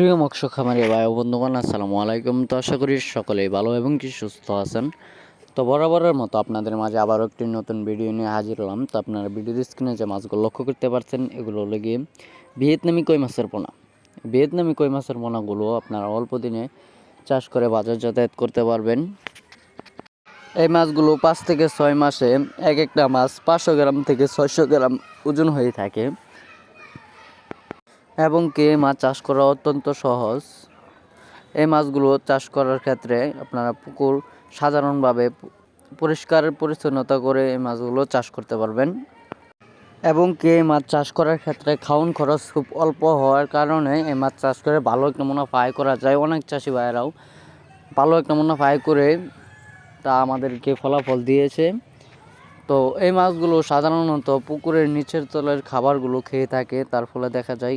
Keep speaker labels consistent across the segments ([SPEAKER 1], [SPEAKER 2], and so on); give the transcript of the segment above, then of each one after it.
[SPEAKER 1] প্রিয় মৎস্য খামারি ভাই বন্ধুগণ, আসসালামু আলাইকুম। তো আশা করি সকলেই ভালো এবং কি সুস্থ আছেন। তো বরাবরের মতো আপনাদের মাঝে আবারও একটি নতুন ভিডিও নিয়ে হাজির হলাম। তো আপনারা ভিডিওর স্ক্রিনে যে মাছগুলো লক্ষ্য করতে পারছেন, এগুলো হলো গিয়ে ভিয়েতনামি কই মাছের পোনা। ভিয়েতনামি কই মাছের পোনাগুলো আপনারা অল্প দিনে চাষ করে বাজার যাতায়াত করতে পারবেন। এই মাছগুলো পাঁচ থেকে ছয় মাসে এক একটা মাছ পাঁচশো গ্রাম থেকে ছয়শো গ্রাম ওজন হয়ে থাকে। এবং কি মাছ চাষ করা অত্যন্ত সহজ। এই মাছগুলো চাষ করার ক্ষেত্রে আপনারা পুকুর সাধারণভাবে পরিষ্কার পরিচ্ছন্নতা করে এই মাছগুলো চাষ করতে পারবেন। এবং কি মাছ চাষ করার ক্ষেত্রে খাওয়ান খরচ খুব অল্প হওয়ার কারণে এই মাছ চাষ করে ভালো একটা মুনাফা করা যায়। অনেক চাষি ভাইয়েরাও ভালো একটা মুনাফা করে তা আমাদেরকে ফলাফল দিয়েছে। তো এই মাছগুলো সাধারণত পুকুরের নিচের তলের খাবারগুলো খেয়ে থাকে, তার ফলে দেখা যায়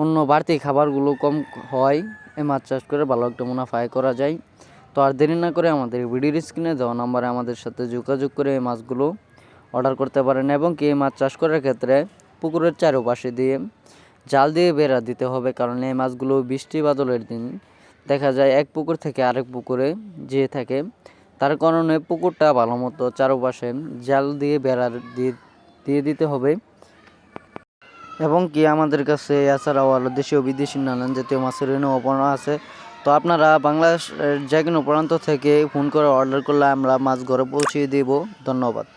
[SPEAKER 1] অন্য বাড়তি খাবারগুলো কম হয়, এই মাছ চাষ করে ভালো একটা মুনাফা আয় করা যায়। তো আর দেরি না করে আমাদের ভিডিওর স্ক্রিনে দেওয়া নাম্বারে আমাদের সাথে যোগাযোগ করে এই মাছগুলো অর্ডার করতে পারেন এবং কি এই মাছ চাষ করার ক্ষেত্রে পুকুরের চারপাশে দিয়ে জাল দিয়ে বেড়া দিতে হবে, কারণ এই মাছগুলো বৃষ্টি বাদলের দিন দেখা যায় এক পুকুর থেকে আরেক পুকুরে যেয়ে থাকে। তার কারণে পুকুরটা ভালো মতো চারপাশে জাল দিয়ে বেড়া দিয়ে দিয়ে দিতে হবে। এবং কি আমাদের কাছে, এছাড়াও আরও দেশীয় বিদেশি নানান জাতীয় মাছের ঋণ অপনা আছে। তো আপনারা বাংলাদেশ যে কোনো প্রান্ত থেকে ফোন করে অর্ডার করলে আমরা মাছ ঘরে পৌঁছিয়ে দেব। ধন্যবাদ।